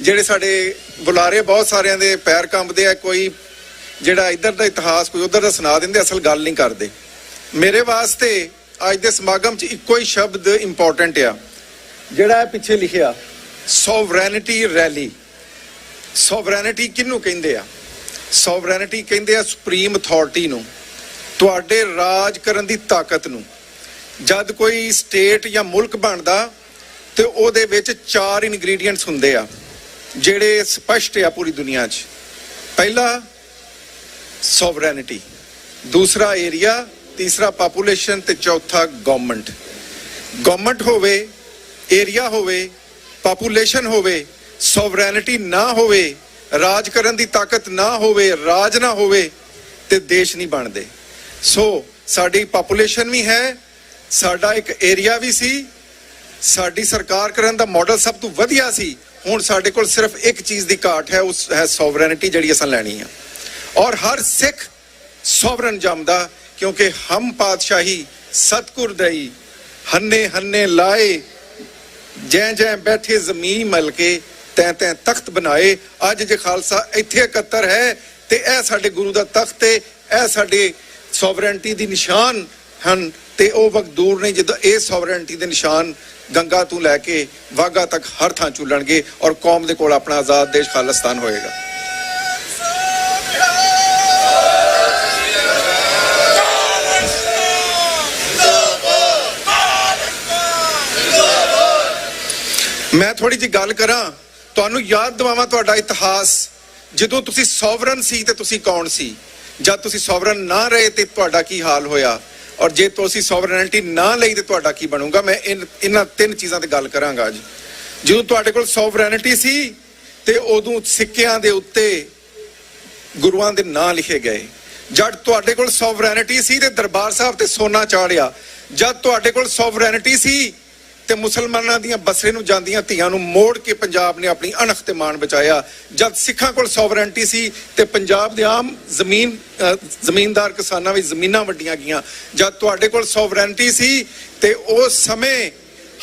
ਜਿਹੜੇ ਸਾਡੇ ਬੁਲਾਰੇ ਬਹੁਤ ਸਾਰਿਆਂ ਦੇ ਪੈਰ ਕੰਬਦੇ ਆ, ਕੋਈ ਜਿਹੜਾ ਇੱਧਰ ਦਾ ਇਤਿਹਾਸ, ਕੋਈ ਉੱਧਰ ਦਾ ਸੁਣਾ ਦਿੰਦੇ, ਅਸਲ ਗੱਲ ਨਹੀਂ ਕਰਦੇ। ਮੇਰੇ ਵਾਸਤੇ ਅੱਜ ਦੇ ਸਮਾਗਮ 'ਚ ਇੱਕੋ ਹੀ ਸ਼ਬਦ ਇੰਪੋਰਟੈਂਟ ਆ। ਜਿਹੜਾ ਪਿੱਛੇ ਲਿਖਿਆ ਸੋਵਰੈਨਿਟੀ ਰੈਲੀ ਸੋਵਰੈਨਿਟੀ ਕਿਹਨੂੰ ਕਹਿੰਦੇ ਆ? ਸੋਵਰੈਨਿਟੀ ਕਹਿੰਦੇ ਆ ਸੁਪਰੀਮ ਅਥਾਰਟੀ ਨੂੰ, ਤੁਹਾਡੇ ਰਾਜ ਕਰਨ ਦੀ ਤਾਕਤ ਨੂੰ। ਜਦ ਕੋਈ ਸਟੇਟ ਜਾਂ ਮੁਲਕ ਬਣਦਾ, ਤੇ ਉਹਦੇ ਵਿੱਚ ਚਾਰ ਇਨਗਰੀਡੀਅੰਟਸ ਹੁੰਦੇ ਆ। ਜਿਹੜੇ ਸਪਸ਼ਟ ਆ ਪੂਰੀ ਦੁਨੀਆ 'ਚ। ਪਹਿਲਾ ਸੋਵਰੈਨਿਟੀ ਦੂਸਰਾ ਏਰੀਆ ਤੀਸਰਾ ਪਾਪੂਲੇਸ਼ਨ ਤੇ ਚੌਥਾ ਗਵਰਨਮੈਂਟ ਗਵਰਨਮੈਂਟ ਹੋਵੇ ਏਰੀਆ ਹੋਵੇ ਪਾਪੂਲੇਸ਼ਨ ਹੋਵੇ ਸੋਵਰੈਨਿਟੀ ਨਾ ਹੋਵੇ, ਰਾਜ ਕਰਨ ਦੀ ਤਾਕਤ ਨਾ ਹੋਵੇ, ਰਾਜ ਨਾ ਹੋਵੇ ਤੇ ਦੇਸ਼ ਨਹੀਂ ਬਣਦੇ। ਸੋ, ਸਾਡੀ ਪਾਪੂਲੇਸ਼ਨ ਵੀ ਹੈ, ਸਾਡਾ ਇੱਕ ਏਰੀਆ ਵੀ ਸੀ, ਸਾਡੀ ਸਰਕਾਰ ਕਰਨ ਦਾ ਮਾਡਲ ਸਭ ਤੋਂ ਵਧੀਆ ਸੀ। ਹੁਣ ਸਾਡੇ ਕੋਲ ਸਿਰਫ ਇੱਕ ਚੀਜ਼ ਦੀ ਘਾਟ ਹੈ, ਉਸ ਹੈ ਸੋਵਰੈਨਿਟੀ ਜਿਹੜੀ ਅਸਾਂ ਲੈਣੀ ਆ। ਔਰ ਹਰ ਸਿੱਖ ਸੋਵਰਨ ਜੰਮਦਾ ਕਿਉਂਕਿ ਹਮ ਪਾਤਸ਼ਾਹੀ ਸਤਗੁਰ ਦਈ, ਹੰਨੇ ਹੰਨੇ ਲਾਏ, ਜੈ ਜੈ ਬੈਠੇ ਜ਼ਮੀਨ ਮਲਕੇ ਕੇ, ਤੈਂ ਤਖਤ ਬਣਾਏ। ਅੱਜ ਜੇ ਖਾਲਸਾ ਇੱਥੇ ਇਕੱਤਰ ਹੈ ਤੇ ਇਹ ਸਾਡੇ ਗੁਰੂ ਦਾ ਤਖਤ ਹੈ ਇਹ ਸਾਡੇ ਸੋਵਰੈਂਟੀ ਦੀ ਨਿਸ਼ਾਨ ਹਨ। ਤੇ ਉਹ ਵਕਤ ਦੂਰ ਨਹੀਂ, ਜਦੋਂ ਇਹ ਸੋਵਰਨਟੀ ਦੇ ਨਿਸ਼ਾਨ ਗੰਗਾ ਤੋਂ ਲੈ ਕੇ ਵਾਗਾ ਤੱਕ ਹਰ ਥਾਂ ਚੁੱਲਣਗੇ ਔਰ ਕੌਮ ਦੇ ਕੋਲ ਆਪਣਾ ਆਜ਼ਾਦ ਦੇਸ਼ ਖਾਲਿਸਤਾਨ ਹੋਏਗਾ। ਮੈਂ ਥੋੜੀ ਜਿਹੀ ਗੱਲ ਕਰਾਂ, ਤੁਹਾਨੂੰ ਯਾਦ ਦਿਵਾਵਾਂ ਤੁਹਾਡਾ ਇਤਿਹਾਸ। ਜਦੋਂ ਤੁਸੀਂ ਸੋਵਰਨ ਸੀ ਤੇ ਤੁਸੀਂ ਕੌਣ ਸੀ? ਜਦ ਤੁਸੀਂ ਸੋਵਰਨ ਨਾ ਰਹੇ ਤੇ ਤੁਹਾਡਾ ਕੀ ਹਾਲ ਹੋਇਆ? ਔਰ ਜੇ ਤੁਸੀਂ ਸੋਵਰਨਿਟੀ ਨਾ ਲਈ ਤੇ ਤੁਹਾਡਾ ਕੀ ਬਣੂਗਾ? ਮੈਂ ਇਹਨਾਂ ਤਿੰਨ ਚੀਜ਼ਾਂ ਤੇ ਗੱਲ ਕਰਾਂਗਾ ਅੱਜ। ਜਦੋਂ ਤੁਹਾਡੇ ਕੋਲ ਸੋਵਰਨਿਟੀ ਸੀ ਤੇ ਉਦੋਂ ਸਿੱਕਿਆਂ ਦੇ ਉੱਤੇ ਗੁਰੂਆਂ ਦੇ ਨਾਂ ਲਿਖੇ ਗਏ। ਜਦ ਤੁਹਾਡੇ ਕੋਲ ਸੋਵਰੈਨਿਟੀ ਸੀ ਤੇ ਦਰਬਾਰ ਸਾਹਿਬ ਤੇ ਸੋਨਾ ਚਾੜਿਆ ਜਦ ਤੁਹਾਡੇ ਕੋਲ ਸੋਵਰੈਨਿਟੀ ਸੀ ਤੇ ਮੁਸਲਮਾਨਾਂ ਦੀਆਂ ਬਸਰੇ ਨੂੰ ਜਾਂਦੀਆਂ ਧੀਆਂ ਨੂੰ ਮੋੜ ਕੇ ਪੰਜਾਬ ਨੇ ਆਪਣੀ ਅਣਖ ਤੇ ਮਾਣ ਬਚਾਇਆ। ਜਦ ਸਿੱਖਾਂ ਕੋਲ ਸੋਵਰੈਨਿਟੀ ਸੀ ਤੇ ਪੰਜਾਬ ਦੇ ਆਮ ਜ਼ਮੀਨ ਜ਼ਮੀਨਦਾਰ ਕਿਸਾਨਾਂ ਵਿੱਚ ਜ਼ਮੀਨਾਂ ਵੰਡੀਆਂ ਗਈਆਂ। ਜਦ ਤੁਹਾਡੇ ਕੋਲ ਸੋਵਰੈਨਿਟੀ ਸੀ ਤੇ ਉਸ ਸਮੇਂ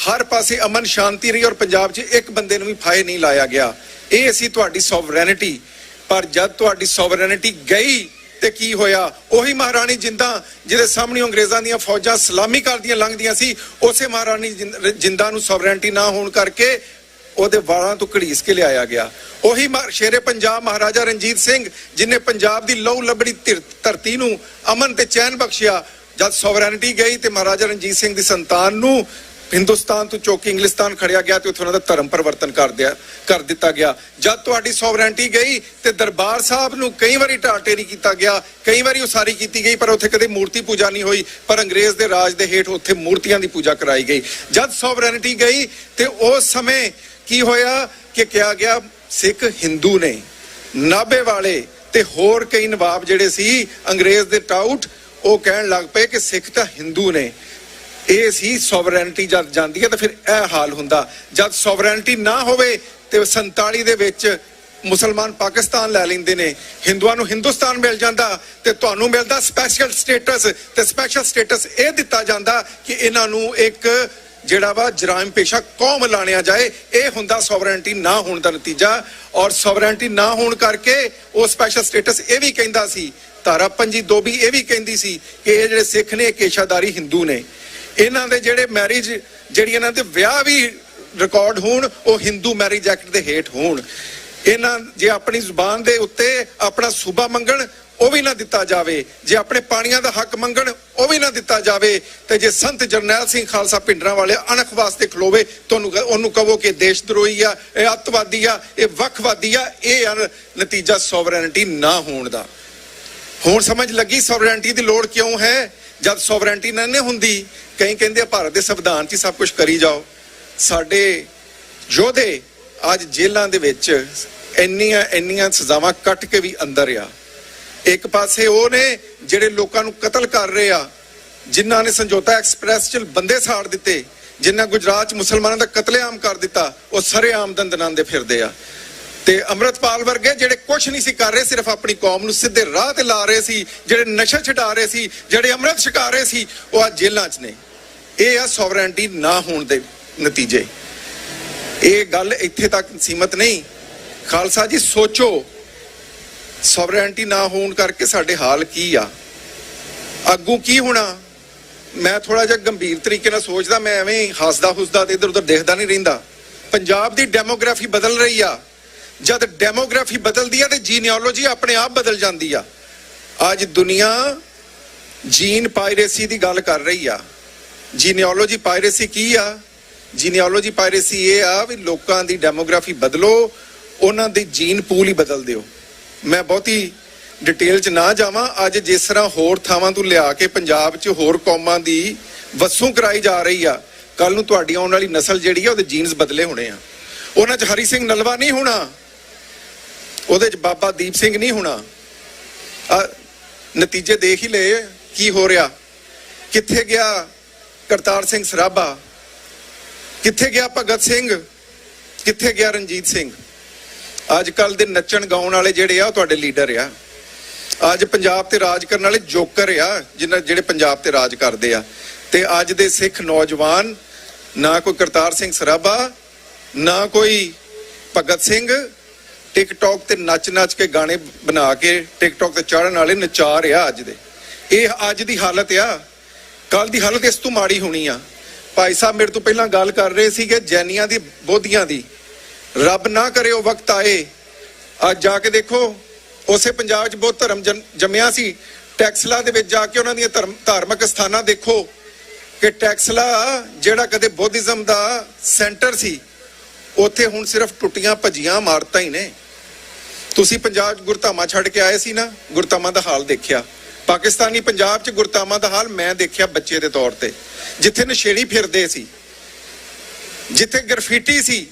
ਹਰ ਪਾਸੇ ਅਮਨ ਸ਼ਾਂਤੀ ਰਹੀ ਔਰ ਪੰਜਾਬ 'ਚ ਇੱਕ ਬੰਦੇ ਨੂੰ ਵੀ ਫਾਇ ਨਹੀਂ ਲਾਇਆ ਗਿਆ। ਇਹ ਸੀ ਤੁਹਾਡੀ ਸੋਵਰੈਨਿਟੀ ਪਰ ਜਦ ਤੁਹਾਡੀ ਸੋਵਰੈਨਿਟੀ ਗਈ ਤੇ ਕੀ ਹੋਇਆ? ਉਹੀ ਮਹਾਰਾਣੀ ਜਿੰਦਾ, ਜਿਹਦੇ ਸਾਹਮਣੇ ਅੰਗਰੇਜ਼ਾਂ ਦੀਆਂ ਫੌਜਾਂ ਸਲਾਮੀ ਕਰਦੀਆਂ ਲੰਘਦੀਆਂ ਸੀ, ਉਸੇ ਮਹਾਰਾਣੀ ਜਿੰਦਾ ਨੂੰ ਸੋਵਰੈਨਿਟੀ ਨਾ ਹੋਣ ਕਰਕੇ ਉਹਦੇ ਵਾਲਾਂ ਤੋਂ ਘੜੀਸ ਕੇ ਲਿਆਇਆ ਗਿਆ। ਉਹੀ ਸ਼ੇਰੇ ਪੰਜਾਬ ਮਹਾਰਾਜਾ ਰਣਜੀਤ ਸਿੰਘ, ਜਿਨੇ ਪੰਜਾਬ ਦੀ ਲਹੂ ਲੱਭੜੀ ਧਿਰ- ਧਰਤੀ ਨੂੰ ਅਮਨ ਤੇ ਚੈਨ ਬਖਸ਼ਿਆ, ਜਦ ਸੋਵਰੈਨਿਟੀ ਗਈ ਤੇ ਮਹਾਰਾਜਾ ਰਣਜੀਤ ਸਿੰਘ ਦੀ ਸੰਤਾਨ ਨੂੰ ਹਿੰਦੁਸਤਾਨ ਤੋਂ ਚੌਕੀ ਇੰਗਲਿਸਤਾਨ ਖੜਿਆ ਗਿਆ ਤੇ ਉੱਥੇ ਉਹਨਾਂ ਦਾ ਧਰਮ ਪਰਿਵਰਤਨ ਕਰ ਦਿਆ, ਕਰ ਦਿੱਤਾ ਗਿਆ। ਜਦ ਤੁਹਾਡੀ ਸੋਵਰੈਨਿਟੀ ਗਈ ਤੇ ਦਰਬਾਰ ਸਾਹਿਬ ਨੂੰ ਕਈ ਵਾਰੀ ਢਾਟੇ ਕੀਤਾ ਗਿਆ, ਕਈ ਵਾਰੀ ਉਸਾਰੀ ਕੀਤੀ ਗਈ, ਪਰ ਉੱਥੇ ਕਦੇ ਮੂਰਤੀ ਪੂਜਾ ਨਹੀਂ ਹੋਈ, ਪਰ ਅੰਗਰੇਜ਼ ਦੇ ਰਾਜ ਦੇ ਹੇਠ ਉੱਥੇ ਮੂਰਤੀਆਂ ਦੀ ਪੂਜਾ ਕਰਾਈ ਗਈ। ਜਦ ਸੋਵਰੈਨਿਟੀ ਗਈ ਤੇ ਉਸ ਸਮੇਂ ਕੀ ਹੋਇਆ ਕਿ ਕਿਹਾ ਗਿਆ, ਸਿੱਖ ਹਿੰਦੂ ਨੇ ਨਾਭੇ ਵਾਲੇ ਤੇ ਹੋਰ ਕਈ ਨਵਾਬ ਜਿਹੜੇ ਸੀ, ਅੰਗਰੇਜ਼ ਦੇ ਟਾਊਟ ਉਹ ਕਹਿਣ ਲੱਗ ਪਏ ਕਿ ਸਿੱਖ ਤਾਂ ਹਿੰਦੂ ਨੇ। ਇਹ ਸੀ ਸੋਵਰੈਨਿਟੀ ਜਦ ਜਾਂਦੀ ਹੈ ਤਾਂ ਫਿਰ ਇਹ ਹਾਲ ਹੁੰਦਾ। ਜਦ ਸੋਵਰੈਨਿਟੀ ਨਾ ਹੋਵੇ ਤੇ 47 ਦੇ ਵਿੱਚ ਮੁਸਲਮਾਨ ਪਾਕਿਸਤਾਨ ਲੈ ਲੈਂਦੇ ਨੇ। ਹਿੰਦੂਆਂ ਨੂੰ ਹਿੰਦੁਸਤਾਨ ਮਿਲ ਜਾਂਦਾ ਤੇ ਤੁਹਾਨੂੰ ਮਿਲਦਾ ਸਪੈਸ਼ਲ ਸਟੇਟਸ ਤੇ ਸਪੈਸ਼ਲ ਸਟੇਟਸ ਇਹ ਦਿੱਤਾ ਜਾਂਦਾ ਕਿ ਇਹਨਾਂ ਨੂੰ ਇੱਕ ਜਿਹੜਾ ਵਾ ਜਰਾਇਮ ਪੇਸ਼ਾ ਕੌਮ ਲਾਣਿਆ ਜਾਏ। ਇਹ ਹੁੰਦਾ ਸੋਵਰੈਨਿਟੀ ਨਾ ਹੋਣ ਦਾ ਨਤੀਜਾ ਔਰ ਸੋਵਰੈਨਿਟੀ ਨਾ ਹੋਣ ਕਰਕੇ ਉਹ ਸਪੈਸ਼ਲ ਸਟੇਟਸ ਇਹ ਵੀ ਕਹਿੰਦਾ ਸੀ। ਧਾਰਾ ਪੰਜੀ ਦੋਬੀ ਇਹ ਵੀ ਕਹਿੰਦੀ ਸੀ ਕਿ ਇਹ ਜਿਹੜੇ ਸਿੱਖ ਨੇ ਇਹ ਕੇਸ਼ਾਦਾਰੀ ਹਿੰਦੂ ਨੇ। ਇਹਨਾਂ ਦੇ ਜਿਹੜੇ ਮੈਰਿਜ ਜਿਹੜੀ ਇਹਨਾਂ ਦੇ ਵਿਆਹ ਵੀ ਰਿਕਾਰਡ ਹੋਣ, ਉਹ ਹਿੰਦੂ ਮੈਰਿਜ ਐਕਟ ਦੇ ਹੇਠ ਹੋਣ। ਇਹਨਾਂ ਜੇ ਆਪਣੀ ਜ਼ੁਬਾਨ ਦੇ ਉੱਤੇ ਆਪਣਾ ਸੂਬਾ ਮੰਗਣ, ਉਹ ਵੀ ਨਾ ਦਿੱਤਾ ਜਾਵੇ। ਜੇ ਆਪਣੇ ਪਾਣੀਆਂ ਦਾ ਹੱਕ ਮੰਗਣ, ਉਹ ਵੀ ਨਾ ਦਿੱਤਾ ਜਾਵੇ। ਤੇ ਜੇ ਸੰਤ ਜਰਨੈਲ ਸਿੰਘ ਖਾਲਸਾ ਪਿੰਡਰਾਂ ਵਾਲੇ ਅਣਖ ਵਾਸਤੇ ਖਲੋਵੇ ਤੁਹਾਨੂੰ ਉਹਨੂੰ ਕਹੋ ਕਿ ਦੇਸ਼ ਦਰੋਹੀ ਆ, ਇਹ ਅੱਤਵਾਦੀ ਆ, ਇਹ ਵੱਖਵਾਦੀ ਆ, ਇਹ ਆ ਨਤੀਜਾ ਸੋਵਰੈਨਿਟੀ ਨਾ ਹੋਣ ਦਾ। ਹੁਣ ਸਮਝ ਲੱਗੀ ਸੋਵਰੈਨਿਟੀ ਦੀ ਲੋੜ ਕਿਉਂ ਹੈ? ਜਦ ਸੋਵਰੈਨਿਟੀ ਨਹੀਂ ਹੁੰਦੀ, ਕਈ ਕਹਿੰਦੇ ਭਾਰਤ ਦੇ ਸੰਵਿਧਾਨ 'ਚ ਹੀ ਸਭ ਕੁਝ ਕਰੀ ਜਾਓ। ਸਾਡੇ ਯੋਧੇ ਅੱਜ ਜੇਲ੍ਹਾਂ ਦੇ ਵਿੱਚ ਇੰਨੀਆਂ ਇੰਨੀਆਂ ਸਜ਼ਾਵਾਂ ਕੱਟ ਕੇ ਵੀ ਅੰਦਰ ਆ। ਇੱਕ ਪਾਸੇ ਉਹ ਨੇ ਜਿਹੜੇ ਲੋਕਾਂ ਨੂੰ ਕਤਲ ਕਰ ਰਹੇ ਆ, ਜਿਨ੍ਹਾਂ ਨੇ ਸੰਜੋਤਾ ਐਕਸਪ੍ਰੈਸ 'ਚ ਬੰਦੇ ਸਾੜ ਦਿੱਤੇ, ਜਿਨ੍ਹਾਂ ਗੁਜਰਾਤ 'ਚ ਮੁਸਲਮਾਨਾਂ ਦਾ ਕਤਲੇਆਮ ਕਰ ਦਿੱਤਾ, ਉਹ ਸਰੇਆਮ ਦੰਦਨਾਂਦੇ ਫਿਰਦੇ ਆ। ਤੇ ਅੰਮ੍ਰਿਤਪਾਲ ਵਰਗੇ ਜਿਹੜੇ ਕੁਝ ਨਹੀਂ ਸੀ ਕਰ ਰਹੇ, ਸਿਰਫ ਆਪਣੀ ਕੌਮ ਨੂੰ ਸਿੱਧੇ ਰਾਹ ਤੇ ਲਾ ਰਹੇ ਸੀ, ਜਿਹੜੇ ਨਸ਼ਾ ਛਡਾ ਰਹੇ ਸੀ, ਜਿਹੜੇ ਅੰਮ੍ਰਿਤ ਛਕਾ ਰਹੇ ਸੀ, ਉਹ ਅੱਜ ਜੇਲ੍ਹਾਂ 'ਚ ਨੇ। ਇਹ ਆ ਸੋਵਰੈਨਿਟੀ ਨਾ ਹੋਣ ਦੇ ਨਤੀਜੇ। ਇਹ ਗੱਲ ਇੱਥੇ ਤੱਕ ਸੀਮਤ ਨਹੀਂ। ਖਾਲਸਾ ਜੀ, ਸੋਚੋ ਸੋਵਰੈਂਟੀ ਨਾ ਹੋਣ ਕਰਕੇ ਸਾਡੇ ਹਾਲ ਕੀ ਆ? ਅੱਗੂ ਕੀ ਹੋਣਾ? ਮੈਂ ਥੋੜਾ ਜਿਹਾ ਗੰਭੀਰ ਤਰੀਕੇ ਨਾਲ ਸੋਚਦਾ, ਮੈਂ ਐਵੇਂ ਹੱਸਦਾ ਹੁਸਦਾ ਤੇ ਇਧਰ ਉਧਰ ਦੇਖਦਾ ਨਹੀਂ ਰਹਿੰਦਾ। ਪੰਜਾਬ ਦੀ ਡੈਮੋਗ੍ਰਾਫੀ ਬਦਲ ਰਹੀ ਆ। ਜਦ ਡੈਮੋਗ੍ਰਾਫੀ ਬਦਲਦੀ ਆ ਤੇ ਜੀਨੀਓਲੋਜੀ ਆਪਣੇ ਆਪ ਬਦਲ ਜਾਂਦੀ ਆ। ਅੱਜ ਦੁਨੀਆ ਜੀਨ ਪਾਇਰੇਸੀ ਦੀ ਗੱਲ ਕਰ ਰਹੀ ਆ। ਜੀਨੀਓਲੋਜੀ ਪਾਇਰੇਸੀ ਕੀ ਆ? ਜੀਨੀਓਲੋਜੀ ਪਾਇਰੇਸੀ ਇਹ ਆ ਵੀ ਲੋਕਾਂ ਦੀ ਡੈਮੋਗ੍ਰਾਫੀ ਬਦਲੋ, ਉਹਨਾਂ ਦੀ ਜੀਨ ਪੂਲ ਹੀ ਬਦਲ ਦਿਓ। ਮੈਂ ਬਹੁਤੀ ਡਿਟੇਲ ਚ ਨਾ ਜਾਵਾਂ, ਅੱਜ ਜਿਸ ਤਰ੍ਹਾਂ ਹੋਰ ਥਾਵਾਂ ਤੋਂ ਲਿਆ ਕੇ ਪੰਜਾਬ 'ਚ ਹੋਰ ਕੌਮਾਂ ਦੀ ਵਸੋਂ ਕਰਾਈ ਜਾ ਰਹੀ ਆ ਕੱਲ ਨੂੰ ਤੁਹਾਡੀ ਆਉਣ ਵਾਲੀ ਨਸਲ ਜਿਹੜੀ ਆ, ਉਹਦੇ ਜੀਨਸ ਬਦਲੇ ਹੋਣੇ ਆ। ਉਹਨਾਂ 'ਚ ਹਰੀ ਸਿੰਘ ਨਲਵਾ ਨਹੀਂ ਹੋਣਾ। ਉਹਦੇ 'ਚ ਬਾਬਾ ਦੀਪ ਸਿੰਘ ਨਹੀਂ ਹੋਣਾ। ਨਤੀਜੇ ਦੇਖ ਹੀ ਲਏ, ਕੀ ਹੋ ਰਿਹਾ। ਕਿੱਥੇ ਗਿਆ ਕਰਤਾਰ ਸਿੰਘ ਸਰਾਭਾ? ਕਿੱਥੇ ਗਿਆ ਭਗਤ ਸਿੰਘ? ਕਿੱਥੇ ਗਿਆ ਰਣਜੀਤ ਸਿੰਘ? ਅੱਜ ਕੱਲ ਦੇ ਨੱਚਣ ਗਾਉਣ ਵਾਲੇ ਜਿਹੜੇ ਆ, ਉਹ ਤੁਹਾਡੇ ਲੀਡਰ ਆ। ਅੱਜ ਪੰਜਾਬ ਤੇ ਰਾਜ ਕਰਨ ਵਾਲੇ ਜੋਕਰ ਆ, ਜਿਨ੍ਹਾਂ ਜਿਹੜੇ ਪੰਜਾਬ ਤੇ ਰਾਜ ਕਰਦੇ ਆ। ਤੇ ਅੱਜ ਦੇ ਸਿੱਖ ਨੌਜਵਾਨ, ਨਾ ਕੋਈ ਕਰਤਾਰ ਸਿੰਘ ਸਰਾਭਾ, ਨਾ ਕੋਈ ਭਗਤ ਸਿੰਘ ਟਿਕਟੌਕ ਤੇ ਨੱਚ-ਨੱਚ ਕੇ ਗਾਣੇ ਬਣਾ ਕੇ ਟਿਕਟੌਕ ਤੇ ਚੜਨ ਵਾਲੇ ਨਚਾਰ ਆ ਅੱਜ ਦੇ। ਇਹ ਅੱਜ ਦੀ ਹਾਲਤ ਆ। ਕੱਲ ਦੀ ਹਾਲਤ ਇਸ ਤੋਂ ਮਾੜੀ ਹੋਣੀ ਆ। ਭਾਈ ਸਾਹਿਬ ਮੇਰੇ ਤੋਂ ਪਹਿਲਾਂ ਗੱਲ ਕਰ ਰਹੇ ਸੀਗੇ ਜੈਨੀਆਂ ਦੀ, ਬੋਧੀਆਂ ਦੀ। ਰੱਬ ਨਾ ਕਰੇ ਉਹ ਵਕਤ ਆਏ। ਅੱਜ ਜਾ ਕੇ ਦੇਖੋ, ਉਸੇ ਪੰਜਾਬ 'ਚ ਬਹੁਤ ਧਰਮ ਜਨ- ਜੰਮਿਆ ਸੀ। ਟੈਕਸਲਾ ਦੇ ਵਿੱਚ ਜਾ ਕੇ ਉਹਨਾਂ ਦੀਆਂ ਧਰਮ, ਧਾਰਮਿਕ ਸਥਾਨਾਂ ਦੇਖੋ। ਕਿ ਟੈਕਸਲਾ ਜਿਹੜਾ ਕਦੇ ਬੋਧਿਜ਼ਮ ਦਾ ਸੈਂਟਰ ਸੀ, ਉੱਥੇ ਹੁਣ ਸਿਰਫ ਟੁੱਟੀਆਂ ਭੱਜੀਆਂ ਇਮਾਰਤਾਂ ਹੀ ਨੇ। ਤੁਸੀਂ ਪੰਜਾਬ 'ਚ ਗੁਰਧਾਮਾਂ ਛੱਡ ਕੇ ਆਏ ਸੀ ਨਾ, ਗੁਰਧਾਮਾਂ ਦਾ ਹਾਲ ਦੇਖਿਆ। ਪਾਕਿਸਤਾਨੀ ਪੰਜਾਬ 'ਚ ਗੁਰਧਾਮਾਂ ਦਾ ਹਾਲ ਮੈਂ ਦੇਖਿਆ ਬੱਚੇ ਦੇ ਤੌਰ ਤੇ। ਜਿੱਥੇ ਨਸ਼ੇੜੀ ਫਿਰਦੇ ਸੀ, ਜਿੱਥੇ ਗ੍ਰਫਿਟੀ ਸੀ,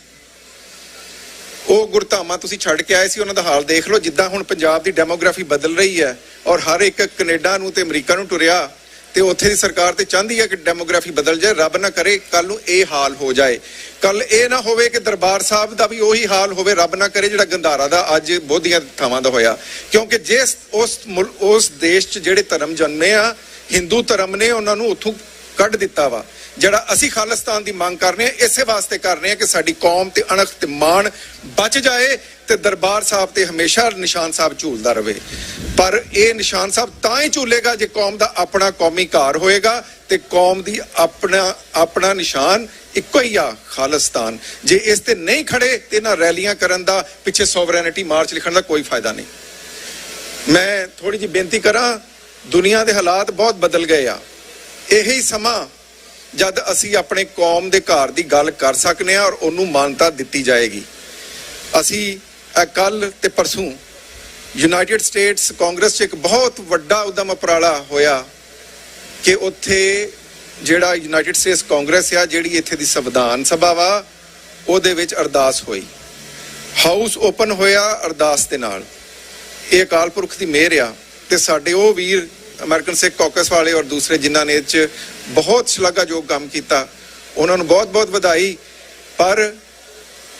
ਉਹ ਗੁਰਧਾਮਾਂ ਤੁਸੀਂ ਛੱਡ ਕੇ ਆਏ ਸੀ, ਉਹਨਾਂ ਦਾ ਹਾਲ ਦੇਖ ਲਓ। ਜਿੱਦਾਂ ਹੁਣ ਪੰਜਾਬ ਦੀ ਡੈਮੋਗ੍ਰਾਫੀ ਬਦਲ ਰਹੀ ਹੈ ਔਰ ਹਰ ਇੱਕ ਕੈਨੇਡਾ ਨੂੰ ਤੇ ਅਮਰੀਕਾ ਨੂੰ ਟੁਰਿਆ ਤੇ ਉੱਥੇ ਦੀ ਸਰਕਾਰ ਤੇ ਚਾਹੁੰਦੀ ਹੈ ਕਿ ਡੈਮੋਗ੍ਰਾਫੀ ਬਦਲ ਜਾਏ, ਰੱਬ ਨਾ ਕਰੇ ਕੱਲ ਨੂੰ ਇਹ ਹਾਲ ਹੋ ਜਾਏ। ਕੱਲ ਇਹ ਨਾ ਹੋਵੇ ਕਿ ਦਰਬਾਰ ਸਾਹਿਬ ਦਾ ਵੀ ਉਹੀ ਹਾਲ ਹੋਵੇ, ਰੱਬ ਨਾ ਕਰੇ ਜਿਹੜਾ ਗੰਧਾਰਾ ਦਾ ਅੱਜ ਬੋਧੀਆਂ ਥਾਵਾਂ ਦਾ ਹੋਇਆ। ਕਿਉਂਕਿ ਜਿਸ ਉਸ ਮੁਲ- ਉਸ ਦੇਸ਼ 'ਚ ਜਿਹੜੇ ਧਰਮ ਜਨਮੇ ਆ, ਹਿੰਦੂ ਧਰਮ ਨੇ ਉਹਨਾਂ ਨੂੰ ਉੱਥੋਂ ਕੱਢ ਦਿੱਤਾ ਵਾ। ਜਿਹੜਾ ਅਸੀਂ ਖਾਲਿਸਤਾਨ ਦੀ ਮੰਗ ਕਰ ਰਹੇ ਹਾਂ, ਇਸੇ ਵਾਸਤੇ ਕਰ ਰਹੇ ਹਾਂ ਕਿ ਸਾਡੀ ਕੌਮ ਤੇ ਅਣਖ ਤੇ ਮਾਣ ਬਚ ਜਾਏ ਤੇ ਦਰਬਾਰ ਸਾਹਿਬ ਤੇ ਹਮੇਸ਼ਾ ਨਿਸ਼ਾਨ ਸਾਹਿਬ ਝੂਲਦਾ ਰਵੇ ਪਰ ਇਹ ਨਿਸ਼ਾਨ ਸਾਹਿਬ ਤਾਂ ਹੀ ਝੂਲੇਗਾ ਜੇ ਕੌਮ ਦਾ ਆਪਣਾ ਕੌਮੀ ਘਰ ਹੋਏਗਾ ਤੇ ਕੌਮ ਦੀ ਆਪਣਾ ਆਪਣਾ ਨਿਸ਼ਾਨ ਇੱਕੋ ਹੀ ਆ ਖਾਲਿਸਤਾਨ। ਜੇ ਇਸ ਤੇ ਨਹੀਂ ਖੜੇ ਤੇ ਇਹਨਾਂ ਰੈਲੀਆਂ ਕਰਨ ਦਾ, ਪਿੱਛੇ ਸੋਵਰੈਨਿਟੀ ਮਾਰਚ ਲਿਖਣ ਦਾ ਕੋਈ ਫਾਇਦਾ ਨਹੀਂ। ਮੈਂ ਥੋੜੀ ਜਿਹੀ ਬੇਨਤੀ ਕਰਾਂ, ਦੁਨੀਆ ਦੇ ਹਾਲਾਤ ਬਹੁਤ ਬਦਲ ਗਏ ਆ। ਇਹੀ ਸਮਾਂ ਜਦ ਅਸੀਂ ਆਪਣੇ ਕੌਮ ਦੇ ਘਰ ਦੀ ਗੱਲ ਕਰ ਸਕਨੇ ਆ ਔਰ ਉਹਨੂੰ ਮਾਨਤਾ ਦਿੱਤੀ ਜਾਏਗੀ। ਅਸੀਂ ਕੱਲ ਤੇ ਪਰਸੋਂ ਯੂਨਾਈਟਿਡ ਸਟੇਟਸ ਕਾਂਗਰਸ 'ਚ ਇੱਕ ਬਹੁਤ ਵੱਡਾ ਉਦਮ ਉਪਰਾਲਾ ਹੋਇਆ ਕਿ ਉੱਥੇ ਜਿਹੜਾ ਯੂਨਾਈਟਿਡ ਸਟੇਟਸ ਕਾਂਗਰਸ ਆ, ਜਿਹੜੀ ਇੱਥੇ ਦੀ ਸੰਵਿਧਾਨ ਸਭਾ ਵਾ, ਉਹਦੇ ਵਿੱਚ ਅਰਦਾਸ ਹੋਈ। ਹਾਊਸ ਓਪਨ ਹੋਇਆ ਅਰਦਾਸ ਦੇ ਨਾਲ। ਇਹ ਅਕਾਲ ਪੁਰਖ ਦੀ ਮਿਹਰ ਆ ਤੇ ਸਾਡੇ ਉਹ ਵੀਰ ਅਮਰੀਕਨ ਸਿੱਖ ਕਾਕਸ ਵਾਲੇ ਔਰ ਦੂਸਰੇ ਜਿਨ੍ਹਾਂ ਨੇ ਇਹ 'ਚ ਬਹੁਤ ਸ਼ਲਾਘਾਯੋਗ ਕੰਮ ਕੀਤਾ। ਉਹਨਾਂ ਨੂੰ ਬਹੁਤ-ਬਹੁਤ ਵਧਾਈ। ਪਰ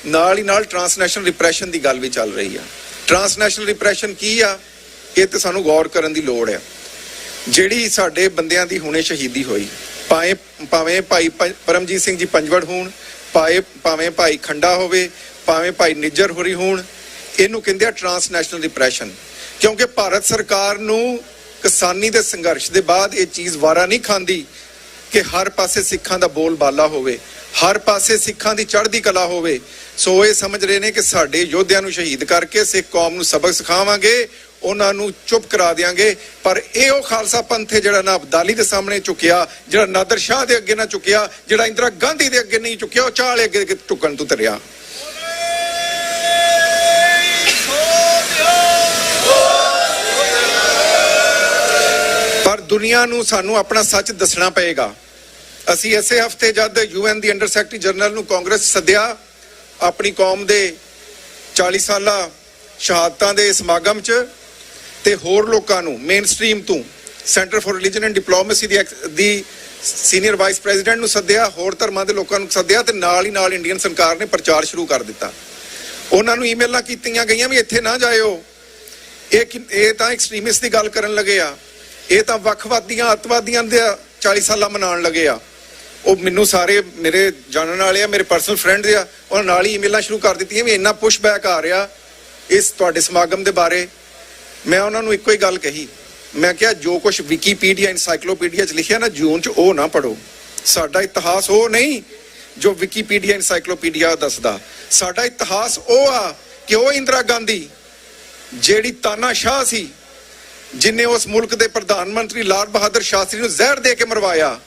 ਨਾਲ ਹੀ ਨਾਲ ਟਰਾਂਸਨੈਸ਼ਨਲ ਰਿਪਰੈਸ਼ਨ ਦੀ ਗੱਲ ਵੀ ਚੱਲ ਰਹੀ ਆ। ਟਰਾਂਸਨੈਸ਼ਨਲ ਰਿਪਰੈਸ਼ਨ ਕੀ ਆ? ਇਹ ਤੇ ਸਾਨੂੰ ਗੌਰ ਕਰਨ ਦੀ ਲੋੜ ਆ। ਜਿਹੜੀ ਸਾਡੇ ਬੰਦਿਆਂ ਦੀ ਹੁਣੇ ਸ਼ਹੀਦੀ ਹੋਈ, ਭਾਵੇਂ ਭਾਵੇਂ ਭਾਈ ਪਰਮਜੀਤ ਸਿੰਘ ਜੀ ਪੰਜਵੜ ਹੋਣ ਭਾਵੇਂ ਭਾਵੇਂ ਭਾਈ ਖੰਡਾ ਹੋਵੇ, ਭਾਵੇਂ ਭਾਈ ਨਿੱਜਰ ਹੋਰੀ ਹੋਣ, ਇਹਨੂੰ ਕਹਿੰਦੇ ਆ ਟਰਾਂਸਨੈਸ਼ਨਲ ਰਿਪਰੈਸ਼ਨ। ਕਿਉਂਕਿ ਭਾਰਤ ਸਰਕਾਰ ਨੂੰ ਕਿਸਾਨੀ ਦੇ ਸੰਘਰਸ਼ ਦੇ ਬਾਅਦ ਇਹ ਚੀਜ਼ ਵਾਰਾ ਨਹੀਂ ਖਾਂਦੀ। ਕਿ ਹਰ ਪਾਸੇ ਸਿੱਖਾਂ ਦਾ ਬੋਲ ਬਾਲਾ ਹੋਵੇ, ਹਰ ਪਾਸੇ ਸਿੱਖਾਂ ਦੀ ਚੜ੍ਹਦੀ ਕਲਾ ਹੋਵੇ। ਸੋ ਇਹ ਸਮਝ ਰਹੇ ਨੇ ਕਿ ਸਾਡੇ ਯੋਧਿਆਂ ਨੂੰ ਸ਼ਹੀਦ ਕਰਕੇ ਸਿੱਖ ਕੌਮ ਨੂੰ ਸਬਕ ਸਿਖਾਵਾਂਗੇ, ਉਹਨਾਂ ਨੂੰ ਚੁੱਪ ਕਰਾ ਦਿਆਂਗੇ। ਪਰ ਇਹ ਉਹ ਖਾਲਸਾ ਪੰਥ ਹੈ ਜਿਹੜਾ ਨਾ ਅਬਦਾਲੀ ਦੇ ਸਾਹਮਣੇ ਚੁੱਕਿਆ ਜਿਹੜਾ ਨਾਦਰ ਸ਼ਾਹ ਦੇ ਅੱਗੇ ਨਾ ਚੁੱਕਿਆ ਜਿਹੜਾ ਇੰਦਰਾ ਗਾਂਧੀ ਦੇ ਅੱਗੇ ਨਹੀਂ ਚੁੱਕਿਆ ਉਹ ਚਾਲੇ ਅੱਗੇ ਅੱਗੇ ਝੁਕਣ ਤੋਂ ਤਰਿਆ। ਪਰ ਦੁਨੀਆ ਨੂੰ ਸਾਨੂੰ ਆਪਣਾ ਸੱਚ ਦੱਸਣਾ ਪਏਗਾ। ਅਸੀਂ ਇਸੇ ਹਫ਼ਤੇ ਜਦ ਯੂਐਨ ਦੀ ਅੰਡਰ ਸੈਕਟਰੀ ਜਨਰਲ ਨੂੰ ਕਾਂਗਰਸ ਸੱਦਿਆ, ਆਪਣੀ ਕੌਮ ਦੇ 40 ਸਾਲਾ ਸ਼ਹਾਦਤਾਂ ਦੇ ਸਮਾਗਮ 'ਚ ਤੇ ਹੋਰ ਲੋਕਾਂ ਨੂੰ ਮੇਨ ਸਟ੍ਰੀਮ ਤੋਂ centre for religion and diplomacy ਦੀ ਐਕ- ਦੀ ਸੀਨੀਅਰ ਵਾਈਸ ਪ੍ਰੈਜ਼ੀਡੈਂਟ ਨੂੰ ਸੱਦਿਆ, ਹੋਰ ਧਰਮਾਂ ਦੇ ਲੋਕਾਂ ਨੂੰ ਸੱਦਿਆ ਤੇ ਨਾਲ ਹੀ ਨਾਲ ਇੰਡੀਅਨ ਸਰਕਾਰ ਨੇ ਪ੍ਰਚਾਰ ਸ਼ੁਰੂ ਕਰ ਦਿੱਤਾ। ਉਹਨਾਂ ਨੂੰ ਈਮੇਲਾਂ ਕੀਤੀਆਂ ਗਈਆਂ ਵੀ ਇੱਥੇ ਨਾ ਜਾਇਓ। ਇਹ ਕਿ- ਇਹ ਤਾਂ ਐਕਸਟ੍ਰੀਮਿਸਟ ਦੀ ਗੱਲ ਕਰਨ ਲੱਗੇ ਆ। ਇਹ ਤਾਂ ਵੱਖਵਾਦੀਆਂ ਅੱਤਵਾਦੀਆਂ ਦੇ 40 ਸਾਲਾਂ ਮਨਾਉਣ ਲੱਗੇ ਆ। ਉਹ ਮੈਨੂੰ ਸਾਰੇ ਮੇਰੇ ਜਾਣਨ ਵਾਲੇ ਆ, ਮੇਰੇ ਪਰਸਨਲ ਫਰੈਂਡ ਆ, ਉਹਨਾਂ ਨਾਲ ਹੀ ਈਮੇਲਾਂ ਸ਼ੁਰੂ ਕਰ ਦਿੱਤੀਆਂ ਵੀ ਇੰਨਾ ਪੁਸ਼ਬੈਕ ਆ ਰਿਹਾ ਇਸ ਤੁਹਾਡੇ ਸਮਾਗਮ ਦੇ ਬਾਰੇ। ਮੈਂ ਉਹਨਾਂ ਨੂੰ ਇੱਕੋ ਹੀ ਗੱਲ ਕਹੀ। ਮੈਂ ਕਿਹਾ, ਜੋ ਕੁਝ ਵਿਕੀਪੀਡੀਆ ਐਨਸਾਈਕਲੋਪੀਡੀਆ 'ਚ ਲਿਖਿਆ ਨਾ, ਜੂਨ 'ਚ ਉਹ ਨਾ ਪੜੋ ਸਾਡਾ ਇਤਿਹਾਸ ਉਹ ਨਹੀਂ ਜੋ ਵਿਕੀਪੀਡੀਆ ਐਨਸਾਈਕਲੋਪੀਡੀਆ ਦੱਸਦਾ। ਸਾਡਾ ਇਤਿਹਾਸ ਉਹ ਆ ਕਿ ਉਹ ਇੰਦਰਾ ਗਾਂਧੀ, ਜਿਹੜੀ ਤਾਨਾਸ਼ਾਹ ਸੀ, ਜਿਨੇ ਉਸ ਮੁਲਕ ਦੇ ਪ੍ਰਧਾਨ ਮੰਤਰੀ ਲਾਲ ਬਹਾਦਰ ਸ਼ਾਸਤਰੀ ਨੂੰ ਜ਼ਹਿਰ ਦੇ ਕੇ ਮਰਵਾਇਆ।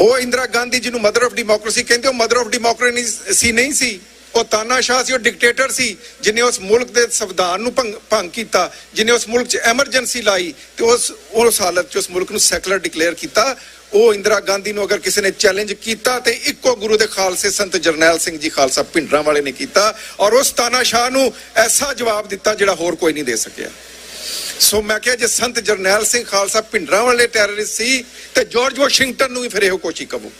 ਉਹ ਇੰਦਰਾ ਗਾਂਧੀ ਜਿਹਨੂੰ ਮਦਰ ਆਫ ਡੈਮੋਕ੍ਰੇਸੀ ਕਹਿੰਦੇ, ਉਹ ਮਦਰ ਆਫ ਡੈਮੋਕ੍ਰੇਸੀ ਨਹੀਂ ਸੀ। ਉਹ ਤਾਨਾਸ਼ਾਹ ਸੀ, ਉਹ ਡਿਕਟੇਟਰ ਸੀ ਜਿਨੇ ਉਸ ਮੁਲਕ ਦੇ ਸੰਵਿਧਾਨ ਨੂੰ ਭੰਗ ਭੰਗ ਕੀਤਾ ਜਿਨੇ ਉਸ ਮੁਲਕ 'ਚ ਐਮਰਜੈਂਸੀ ਲਾਈ ਤੇ ਉਸ ਉਸ ਹਾਲਤ 'ਚ ਉਸ ਮੁਲਕ ਨੂੰ ਸੈਕੂਲਰ ਡਿਕਲੇਅਰ ਕੀਤਾ। ਉਹ ਇੰਦਰਾ ਗਾਂਧੀ ਨੂੰ ਅਗਰ ਕਿਸੇ ਨੇ ਚੈਲੰਜ ਕੀਤਾ ਤੇ ਇੱਕੋ ਗੁਰੂ ਦੇ ਖਾਲਸੇ ਸੰਤ ਜਰਨੈਲ ਸਿੰਘ ਜੀ ਖਾਲਸਾ ਭਿੰਡਰਾਂ ਵਾਲੇ ਨੇ ਕੀਤਾ ਔਰ ਉਸ ਤਾਨਾਸ਼ਾਹ ਨੂੰ ਐਸਾ ਜਵਾਬ ਦਿੱਤਾ ਜਿਹੜਾ ਹੋਰ ਕੋਈ ਨਹੀਂ ਦੇ ਸਕਿਆ। ਸੋ ਮੈਂ ਕਿਹਾ ਜੇ ਸੰਤ ਜਰਨੈਲ ਸਿੰਘ ਖਾਲਸਾ ਭਿੰਡਰਾਂ ਵਾਲੇ ਟੈਰਰਿਸਟ ਸੀ, ਤੇ ਜਾਰਜ ਵਾਸ਼ਿੰਗਟਨ ਨੂੰ ਵੀ ਫਿਰ ਇਹੋ ਕੋਸ਼ਿਸ਼ ਕਬੂ